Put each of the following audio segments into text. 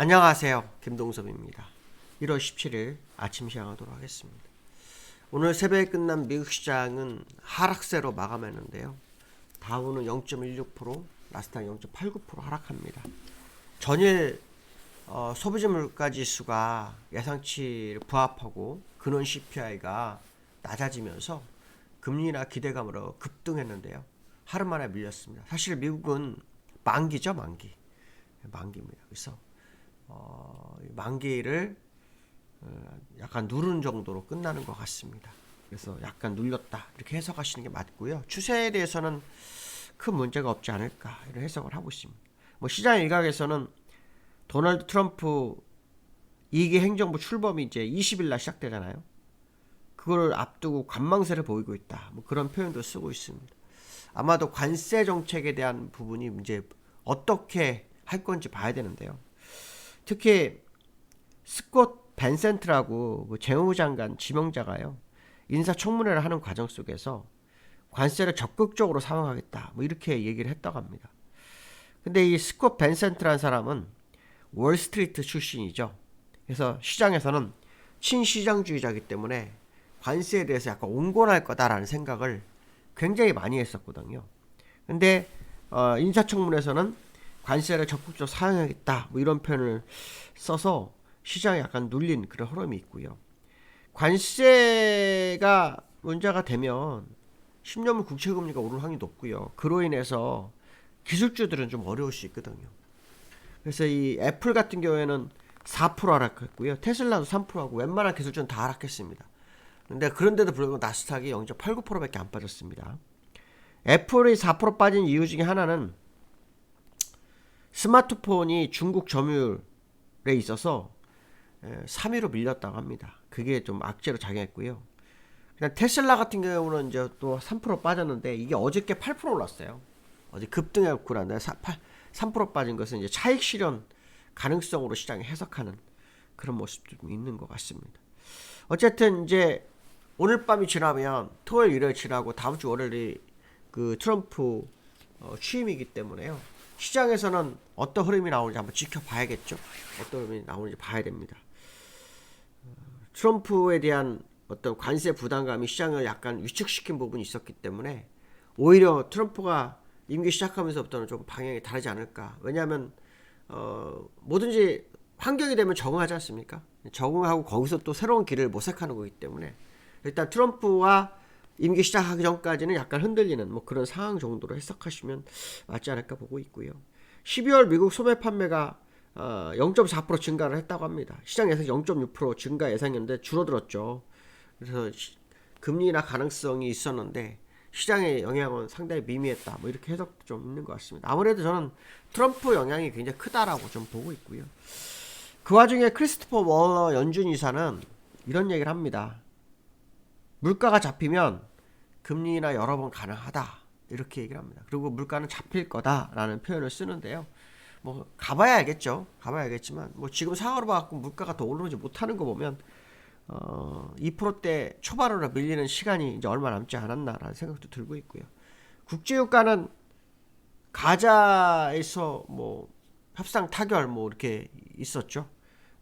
안녕하세요. 김동섭입니다. 1월 17일 아침 시작하도록 하겠습니다. 오늘 새벽에 끝난 미국 시장은 하락세로 마감했는데요. 다우는 0.16%, 나스닥 0.89% 하락합니다. 전일 어, 소비자 물가 지수가 예상치를 부합하고 근원 CPI가 낮아지면서 금리나 기대감으로 급등했는데요. 하루 만에 밀렸습니다. 사실 미국은 만기죠, 만기. 만기입니다. 그래서 어, 이 만기를 어, 약간 누른 정도로 끝나는 것 같습니다. 그래서 약간 눌렸다 이렇게 해석하시는 게 맞고요. 추세에 대해서는 큰 문제가 없지 않을까 이런 해석을 하고 있습니다. 뭐 시장 일각에서는 도널드 트럼프 2기 행정부 출범이 이제 20일 날 시작되잖아요. 그걸 앞두고 관망세를 보이고 있다. 뭐 그런 표현도 쓰고 있습니다. 아마도 관세 정책에 대한 부분이 이제 어떻게 할 건지 봐야 되는데요. 특히 스콧 벤센트라고 그 재무부 장관 지명자가요. 인사청문회를 하는 과정 속에서 관세를 적극적으로 사용하겠다. 뭐 이렇게 얘기를 했다고 합니다. 근데 이 스콧 벤센트라는 사람은 월스트리트 출신이죠. 그래서 시장에서는 친시장주의자이기 때문에 관세에 대해서 약간 온건할 거다라는 생각을 굉장히 많이 했었거든요. 근데 어, 인사청문회에서는 관세를 적극적으로 사용하겠다 뭐 이런 표현을 써서 시장에 약간 눌린 그런 흐름이 있고요. 관세가 문제가 되면 10년물 국채 금리가 오를 확률이 높고요. 그로 인해서 기술주들은 좀 어려울 수 있거든요. 그래서 이 애플 같은 경우에는 4% 하락했고요. 테슬라도 3%하고 웬만한 기술주는 다 하락했습니다. 근데 그런데도 불구하고 나스닥이 0.89%밖에 안 빠졌습니다. 애플이 4% 빠진 이유 중에 하나는 스마트폰이 중국 점유율에 있어서 3위로 밀렸다고 합니다. 그게 좀 악재로 작용했고요. 그냥 테슬라 같은 경우는 이제 또 3% 빠졌는데 이게 어저께 8% 올랐어요. 어제 급등했고 난데 3% 빠진 것은 이제 차익 실현 가능성으로 시장이 해석하는 그런 모습도 좀 있는 것 같습니다. 어쨌든 이제 오늘 밤이 지나면 토요일 일요일 지나고 다음 주 월요일이 그 트럼프 어, 취임이기 때문에요. 시장에서는 어떤 흐름이 나오는지 한번 지켜봐야겠죠. 어떤 흐름이 나오는지 봐야 됩니다. 어, 트럼프에 대한 어떤 관세 부담감이 시장을 약간 위축시킨 부분이 있었기 때문에 오히려 트럼프가 임기 시작하면서부터는 좀 방향이 다르지 않을까. 왜냐하면 어, 뭐든지 환경이 되면 적응하지 않습니까? 적응하고 거기서 또 새로운 길을 모색하는 거기 때문에 일단 트럼프와 임기 시작하기 전까지는 약간 흔들리는 뭐 그런 상황 정도로 해석하시면 맞지 않을까 보고 있고요. 12월 미국 소매 판매가 어, 0.4% 증가를 했다고 합니다. 시장 예상 0.6% 증가 예상이었는데 줄어들었죠. 그래서 시, 금리 나 가능성이 있었는데 시장의 영향은 상당히 미미했다. 뭐 이렇게 해석도 좀 있는 것 같습니다. 아무래도 저는 트럼프 영향이 굉장히 크다라고 좀 보고 있고요. 그 와중에 크리스토퍼 워너 연준 이사는 이런 얘기를 합니다. 물가가 잡히면 금리나 여러 번 가능하다. 이렇게 얘기를 합니다. 그리고 물가는 잡힐 거다라는 표현을 쓰는데요. 뭐 가봐야 알겠죠. 가봐야 알겠지만 뭐 지금 상황으로 봐갖고 물가가 더 오르지 못하는 거 보면 어, 2%대 초반으로 밀리는 시간이 이제 얼마 남지 않았나라는 생각도 들고 있고요. 국제유가는 가자에서 뭐 협상 타결 뭐 이렇게 있었죠.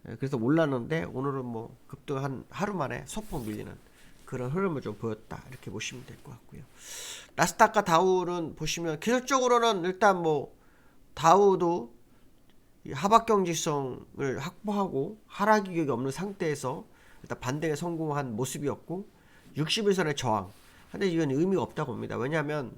예, 그래서 올랐는데 오늘은 뭐 급등 한 하루 만에 소폭 밀리는 그런 흐름을 좀 보였다 이렇게 보시면 될 것 같고요. 나스닥과 다우는 보시면 기술적으로는 일단 뭐 다우도 하박 경직성을 확보하고 하락 이격이 없는 상태에서 일단 반등에 성공한 모습이었고 60일선의 저항. 근데 이건 의미가 없다고 봅니다. 왜냐하면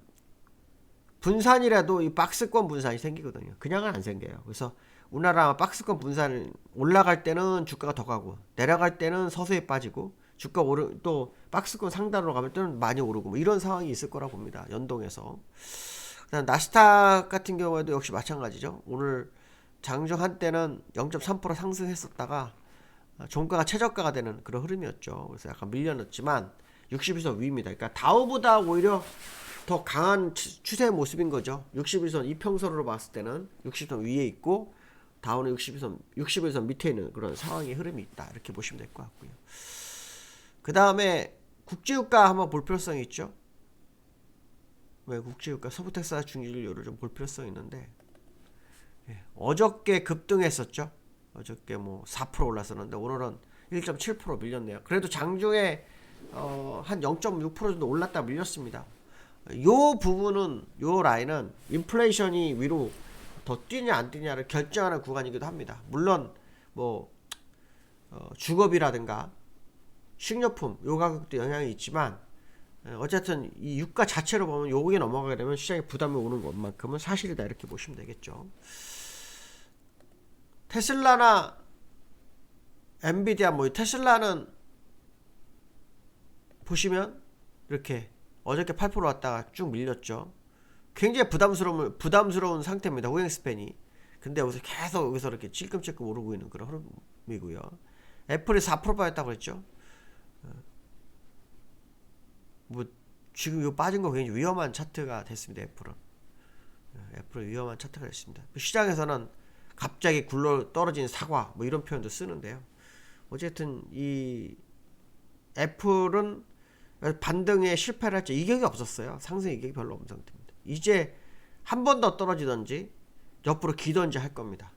분산이라도 이 박스권 분산이 생기거든요. 그냥은 안 생겨요. 그래서 우리나라 박스권 분산 올라갈 때는 주가가 더 가고 내려갈 때는 서서히 빠지고 주가 오르 또 박스권 상단으로 가면 또는 많이 오르고 뭐 이런 상황이 있을 거라 봅니다. 연동해서. 그다음 나스닥 같은 경우에도 역시 마찬가지죠. 오늘 장중 한때는 0.3% 상승했었다가 종가가 최저가가 되는 그런 흐름이었죠. 그래서 약간 밀려났지만 60일선 위입니다. 그러니까 다우보다 오히려 더 강한 추세의 모습인 거죠. 60일선 이평선으로 봤을 때는 60선 위에 있고 다우는 60일선 60일선 밑에 있는 그런 상황의 흐름이 있다. 이렇게 보시면 될 것 같고요. 그 다음에 국제유가 한번 볼 필요성이 있죠. 왜 국제유가 서부텍사스 중진료를 좀 볼 필요성이 있는데 예, 어저께 급등했었죠. 어저께 뭐 4% 올랐었는데 오늘은 1.7% 밀렸네요. 그래도 장중에 어, 한 0.6% 정도 올랐다 밀렸습니다. 요 부분은 요 라인은 인플레이션이 위로 더 뛰냐 안 뛰냐를 결정하는 구간이기도 합니다. 물론 뭐 어, 주거비라든가 식료품 요 가격도 영향이 있지만 에, 어쨌든 이 유가 자체로 보면 요게 넘어가게 되면 시장에 부담이 오는 것만큼은 사실이다 이렇게 보시면 되겠죠. 테슬라나 엔비디아 뭐 테슬라는 보시면 이렇게 어저께 8% 왔다가 쭉 밀렸죠. 굉장히 부담스러운 부담스러운 상태입니다. 호행 스팬이. 근데 여기서 계속 여기서 이렇게 찔끔찔끔 오르고 있는 그런 흐름이고요. 애플이 4% 빠졌다고 그랬죠. 어. 뭐 지금 이거 빠진 거 굉장히 위험한 차트가 됐습니다. 애플은. 어, 애플은 위험한 차트가 됐습니다. 시장에서는 갑자기 굴러 떨어진 사과 뭐 이런 표현도 쓰는데요. 어쨌든 이 애플은 반등에 실패를 했죠. 이격이 없었어요. 상승 이격이 별로 없는 상태입니다. 이제 한 번 더 떨어지든지 옆으로 기던지 할 겁니다.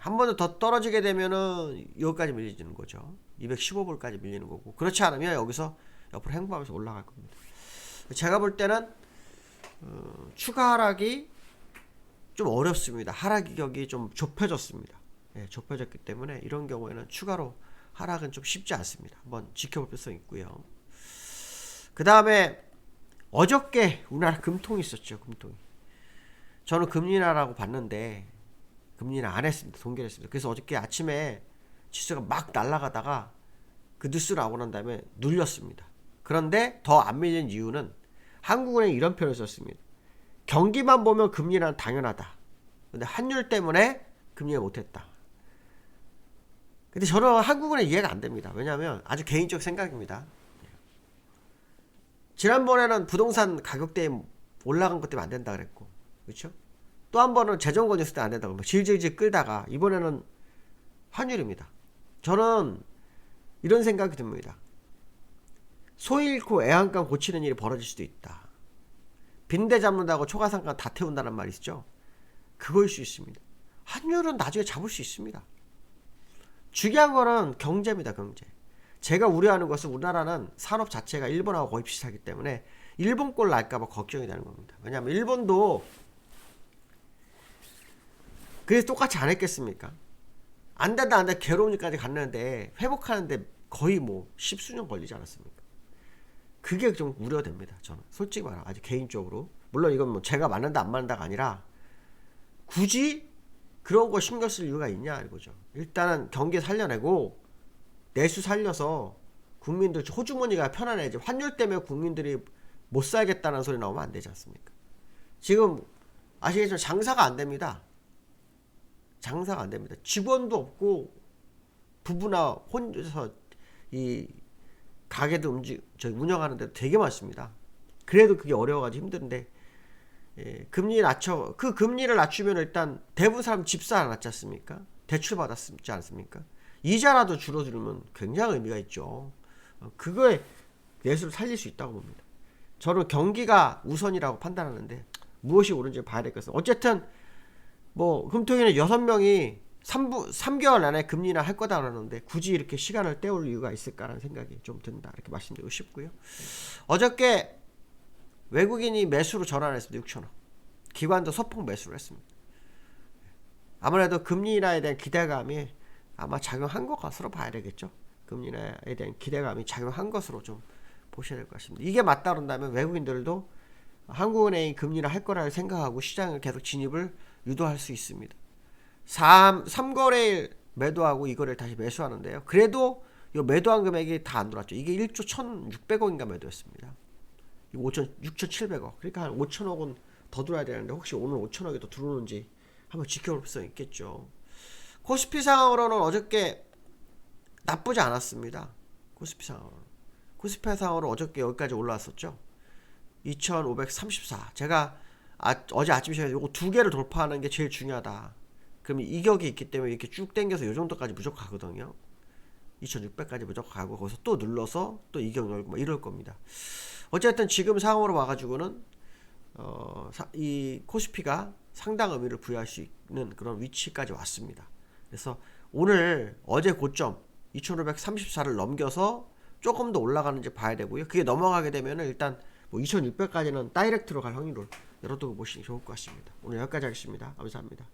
한 번 더 떨어지게 되면은 여기까지 밀리는 거죠. 215불까지 밀리는 거고 그렇지 않으면 여기서 옆으로 행보하면서 올라갈 겁니다. 제가 볼 때는 어, 추가 하락이 좀 어렵습니다. 하락 이격이 좀 좁혀졌습니다. 예, 좁혀졌기 때문에 이런 경우에는 추가로 하락은 좀 쉽지 않습니다. 한번 지켜볼 필요성이 있고요. 그 다음에 어저께 우리나라 금통이 있었죠. 금통이. 저는 금리나라고 봤는데 금리는 안 했습니다. 동결 했습니다. 그래서 어저께 아침에 지수가 막 날아가다가 그 뉴스 나오고 난 다음에 눌렸습니다. 그런데 더 안 밀린 이유는 한국은행 이런 표현을 썼습니다. 경기만 보면 금리는 당연하다. 근데 환율 때문에 금리를 못했다. 근데 저는 한국은행 이해가 안 됩니다. 왜냐하면 아주 개인적 생각입니다. 지난번에는 부동산 가격대 올라간 것 때문에 안 된다 그랬고, 그렇죠? 또 한 번은 재정 건졌을 때 안 된다고 막 질질질 끌다가 이번에는 환율입니다. 저는 이런 생각이 듭니다. 소 잃고 애완감 고치는 일이 벌어질 수도 있다. 빈대 잡는다고 초가상가 다 태운다는 말이 있죠. 그거일 수 있습니다. 환율은 나중에 잡을 수 있습니다. 중요한 거는 경제입니다, 경제. 제가 우려하는 것은 우리나라는 산업 자체가 일본하고 거의 비슷하기 때문에 일본 꼴 날까봐 걱정이 되는 겁니다. 왜냐하면 일본도 그래서 똑같이 안 했겠습니까? 안 된다, 안 된다, 괴로우니까지 갔는데 회복하는데 거의 뭐 십수년 걸리지 않았습니까? 그게 좀 우려됩니다. 저는 솔직히 말하 아주 개인적으로 물론 이건 뭐 제가 맞는다 안 맞는다가 아니라 굳이 그런 거 신경 쓸 이유가 있냐 이거죠. 일단은 경기 살려내고 내수 살려서 국민들 호주머니가 편안해지 환율 때문에 국민들이 못 살겠다는 소리 나오면 안 되지 않습니까? 지금 아시겠지만 장사가 안 됩니다. 장사가 안 됩니다. 직원도 없고 부부나 혼자서 이 가게도 움직 저 운영하는 데 되게 많습니다. 그래도 그게 어려워가지고 힘든데 예, 금리 낮춰 그 금리를 낮추면 일단 대부분 사람 집사 안 났지 않습니까? 대출 받았지 않습니까? 이자라도 줄어들면 굉장히 의미가 있죠. 어, 그거에 예술을 살릴 수 있다고 봅니다. 저는 경기가 우선이라고 판단하는데 무엇이 옳은지 봐야 되겠어. 어쨌든 뭐 금통위는 여섯 명이 3부, 3개월 안에 금리나 할 거다 그러는데 굳이 이렇게 시간을 때울 이유가 있을까라는 생각이 좀 든다. 이렇게 말씀드리고 싶고요. 어저께 외국인이 매수로 전환했습니다. 6천 원. 기관도 소폭 매수를 했습니다. 아무래도 금리 인하에 대한 기대감이 아마 작용한 것으로 봐야 되겠죠. 금리 인하에 대한 기대감이 작용한 것으로 좀 보셔야 될 것 같습니다. 이게 맞다 그런다면 외국인들도 한국은행이 금리 인하 할 거라고 생각하고 시장을 계속 진입을 유도할 수 있습니다. 3, 3거래일 매도하고 이거를 다시 매수하는데요. 그래도 이 매도한 금액이 다안 들어왔죠. 이게 1조 1,600억인가 매도했습니다. 5천 6,700억. 그러니까 한 5천억은 더 들어야 되는데 혹시 오늘 5천억이 더 들어오는지 한번 지켜볼 필요 있겠죠. 코스피 상황으로는 어저께 나쁘지 않았습니다. 코스피 상황으로. 코스피 상황으로 어저께 여기까지 올라왔었죠. 2,534. 제가 아, 어제 아침 시간에 이거 두 개를 돌파하는 게 제일 중요하다. 그럼 이격이 있기 때문에 이렇게 쭉 당겨서 이 정도까지 무조건 가거든요. 2600까지 무조건 가고 거기서 또 눌러서 또 이격 열고 막 이럴 겁니다. 어쨌든 지금 상황으로 와가지고는 어, 사, 이 코스피가 상당 의미를 부여할 수 있는 그런 위치까지 왔습니다. 그래서 오늘 어제 고점 2534를 넘겨서 조금 더 올라가는지 봐야 되고요. 그게 넘어가게 되면은 일단 뭐 2600까지는 다이렉트로 갈 확률을 열어두고 보시는 게 좋을 것 같습니다. 오늘 여기까지 하겠습니다. 감사합니다.